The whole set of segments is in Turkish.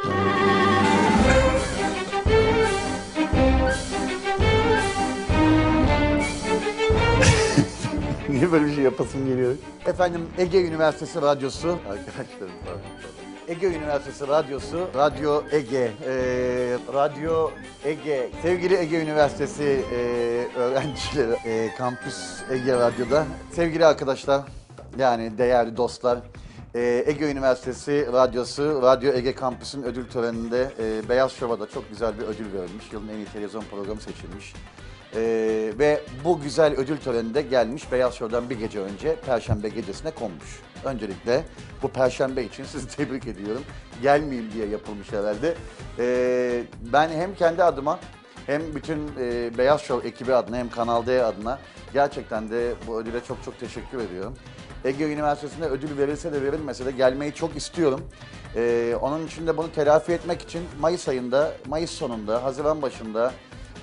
Niye böyle bir şey yapasım geliyor? Efendim Ege Üniversitesi Radyosu. Arkadaşlarım pardon. Ege Üniversitesi Radyosu, Radyo Ege, e, Radyo Ege, sevgili Ege Üniversitesi e, öğrencileri, e, Kampüs Ege Radyo'da, sevgili arkadaşlar, yani değerli dostlar, e, Ege Üniversitesi Radyosu, Radyo Ege Kampüs'ün ödül töreninde e, Beyaz Şova'da çok güzel bir ödül verilmiş. Yılın en iyi televizyon programı seçilmiş. Ee, ve bu güzel ödül töreninde gelmiş Beyaz Show'dan bir gece önce Perşembe gecesine konmuş. Öncelikle bu Perşembe için sizi tebrik ediyorum. Gelmeyeyim diye yapılmış herhalde. Ee, ben hem kendi adıma hem bütün e, Beyaz Show ekibi adına hem Kanal D adına gerçekten de bu ödüle çok çok teşekkür ediyorum. Ege Üniversitesi'nde ödül verilse de verilmese de gelmeyi çok istiyorum. Ee, onun için de bunu telafi etmek için Mayıs ayında, Mayıs sonunda, Haziran başında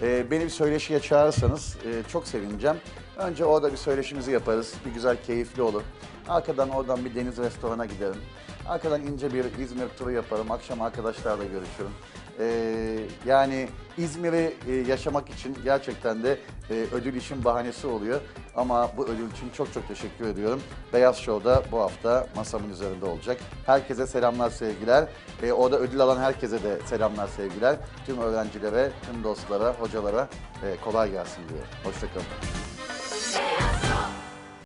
ee, beni bir söyleşiye çağırırsanız e, çok sevineceğim. Önce orada bir söyleşimizi yaparız. Bir güzel, keyifli olur. Arkadan oradan bir deniz restorana giderim. Arkadan ince bir İzmir turu yaparım. Akşam arkadaşlarla görüşürüm. Ee, yani İzmir'i e, yaşamak için gerçekten de e, ödül işin bahanesi oluyor. Ama bu ödül için çok çok teşekkür ediyorum. Beyaz Show'da bu hafta masamın üzerinde olacak. Herkese selamlar, sevgiler. Ee, orada ödül alan herkese de selamlar, sevgiler. Tüm öğrencilere, tüm dostlara, hocalara e, kolay gelsin diyor. Hoşçakalın.